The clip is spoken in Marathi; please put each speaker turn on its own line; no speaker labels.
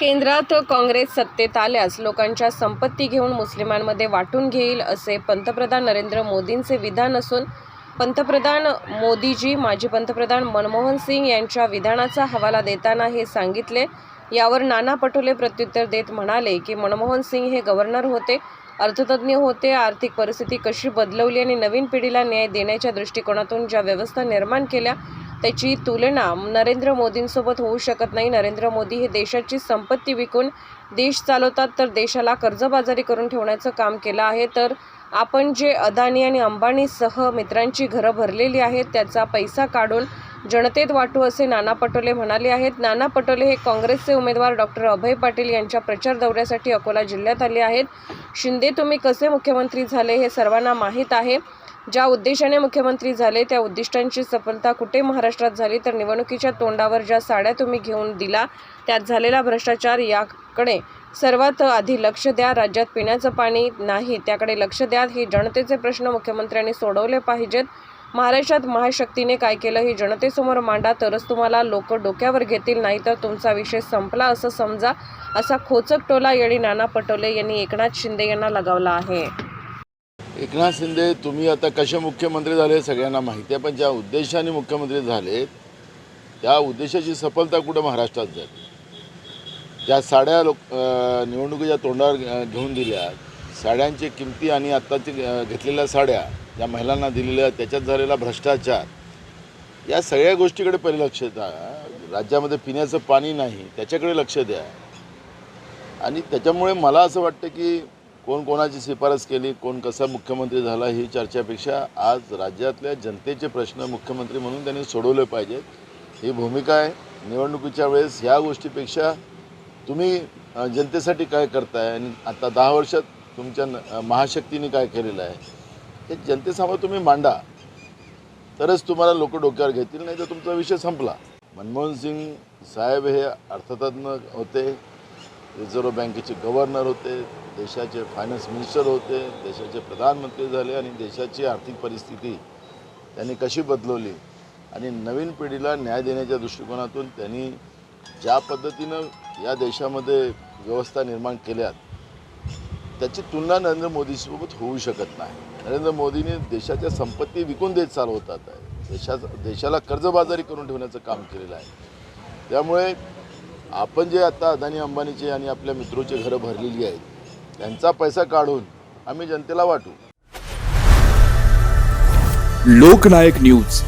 केंद्रात काँग्रेस सत्तेत आल्यास लोकांच्या संपत्ती घेऊन मुस्लिमांमध्ये वाटून घेईल असे पंतप्रधान नरेंद्र मोदींचे विधान असून पंतप्रधान मोदीजी माजी पंतप्रधान मनमोहन सिंग यांच्या विधानाचा हवाला देताना हे सांगितले. यावर नाना पटोले प्रत्युत्तर देत म्हणाले की मनमोहन सिंग हे गव्हर्नर होते अर्थतज्ज्ञ होते आर्थिक परिस्थिती कशी बदलवली आणि नवीन पिढीला न्याय देण्याच्या दृष्टिकोनातून ज्या व्यवस्था निर्माण केल्या त्याची तुलना नरेंद्र मोदींसोबत होऊ शकत नाही. नरेंद्र मोदी हे देशाची संपत्ती विकून देश चालवतात तर देशाला कर्जबाजारी करून ठेवण्याचं काम केलं आहे. तर आपण जे अदानी आणि अंबानीसह मित्रांची घरं भरलेली आहेत त्याचा पैसा काढून जनतेत वाटू असे नाना पटोले म्हणाले आहेत. नाना पटोले हे काँग्रेसचे उमेदवार डॉक्टर अभय पाटील यांच्या प्रचार दौऱ्यासाठी अकोला जिल्ह्यात आले आहेत. शिंदे तुम्ही कसे मुख्यमंत्री झाले हे सर्वांना माहीत आहे. ज्या उद्देशाने मुख्यमंत्री झाले त्या उद्दिष्टांची सफलता कुठे महाराष्ट्रात झाली तर निवडणुकीच्या तोंडावर ज्या साड्या तुम्ही घेऊन दिला त्यात झालेला भ्रष्टाचार याकडे सर्वात आधी लक्ष द्या. राज्यात पिण्याचं पाणी नाही त्याकडे लक्ष द्या. हे जनतेचे प्रश्न मुख्यमंत्र्यांनी सोडवले पाहिजेत. महाराष्ट्रात महाशक्तीने काय केलं हे जनतेसमोर मांडा. तरच तुम्हाला लोक डोक्यावर घेतील नाही तर तुमचा विषय संपला असं समजा. असा खोचक टोला येळी नाना पटोले यांनी एकनाथ शिंदे यांना लगावला आहे.
एकनाथ शिंदे तुम्ही आता कसे मुख्यमंत्री झाले सगळ्यांना माहिती आहे पण ज्या उद्देशाने मुख्यमंत्री झाले त्या उद्देशाची सफलता कुठं महाराष्ट्रात झाली? ज्या साड्या लोक निवडणुकीच्या तोंडावर घेऊन दिल्या साड्यांची किमती आणि आत्ताची घेतलेल्या साड्या ज्या महिलांना दिलेल्या त्याच्यात झालेला भ्रष्टाचार या सगळ्या गोष्टीकडे पहिले लक्ष द्या राज्यामध्ये पिण्याचं पाणी नाही त्याच्याकडे लक्ष द्या. आणि त्याच्यामुळे मला असं वाटतं की कोण कोणाची शिफारस केली कोण कसा मुख्यमंत्री झाला ही चर्चेपेक्षा आज राज्यातल्या जनतेचे प्रश्न मुख्यमंत्री म्हणून त्यांनी सोडवले पाहिजेत. ही भूमिका आहे. निवडणुकीच्या वेळेस ह्या गोष्टीपेक्षा तुम्ही जनतेसाठी काय करताय आणि आता दहा वर्षात तुमच्या न- महाशक्तीने काय केलेलं आहे हे जनतेसमोर तुम्ही मांडा. तरच तुम्हाला लोक डोक्यावर घेतील नाही तर तुमचा विषय संपला. मनमोहन सिंग साहेब हे अर्थतज्ञ होते. रिझर्व्ह बँकेचे गव्हर्नर होते देशाचे फायनान्स मिनिस्टर होते देशाचे प्रधानमंत्री झाले आणि देशाची आर्थिक परिस्थिती त्यांनी कशी बदलवली? आणि नवीन पिढीला न्याय देण्याच्या दृष्टिकोनातून त्यांनी ज्या पद्धतीनं या देशामध्ये व्यवस्था निर्माण केल्यात त्याची तुलना नरेंद्र मोदीसोबत होऊ शकत नाही. नरेंद्र मोदींनी देशाच्या संपत्ती विकून देत चालवतात. आहे देशाचा देशाला कर्जबाजारी करून ठेवण्याचं काम केलेलं आहे. त्यामुळे आपण जे आता अदानी अंबानीचे आणि आपल्या मित्रोचे घरं भरलेली आहेत त्यांचा पैसा काढून आम्ही जनतेला वाटू.
लोकनायक न्यूज.